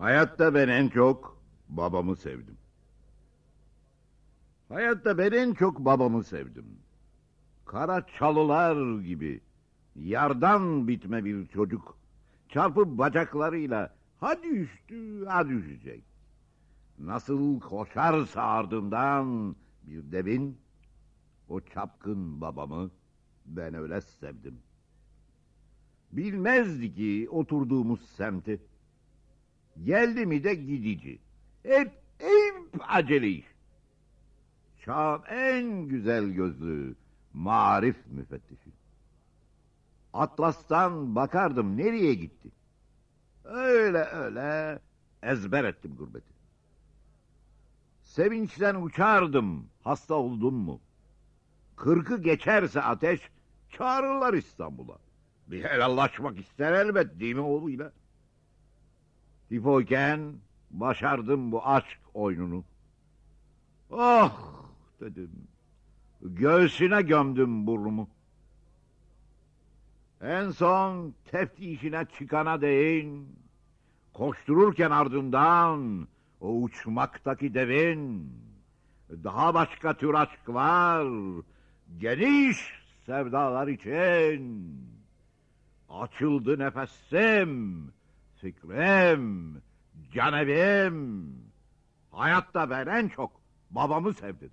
Hayatta ben en çok babamı sevdim. Hayatta ben en çok babamı sevdim. Kara çalılar gibi yardan bitme bir çocuk çarpıp bacaklarıyla ha düştü ha düşecek. Nasıl koşarsa ardından bir devin o çapkın babamı ben öyle sevdim. Bilmezdi ki oturduğumuz semti. Geldi mi de gidici. Hep, hep acele iş. Çağın en güzel gözlü marif müfettişi. Atlas'tan bakardım nereye gitti. Öyle öyle ezber ettim gurbeti. Sevinçten uçardım hasta oldum mu. Kırkı geçerse ateş çağırırlar İstanbul'a. Bir helallaşmak ister elbet değil mi oğluyla? Tifoyken başardım bu aşk oyununu. Oh dedim. Göğsüne gömdüm burnumu. En son teftişine çıkana değin. Koştururken ardından o uçmaktaki devin. Daha başka tür aşk var. Geniş sevdalar için. Açıldı nefesim, fikrim, canevim. Hayatta ben en çok babamı sevdim.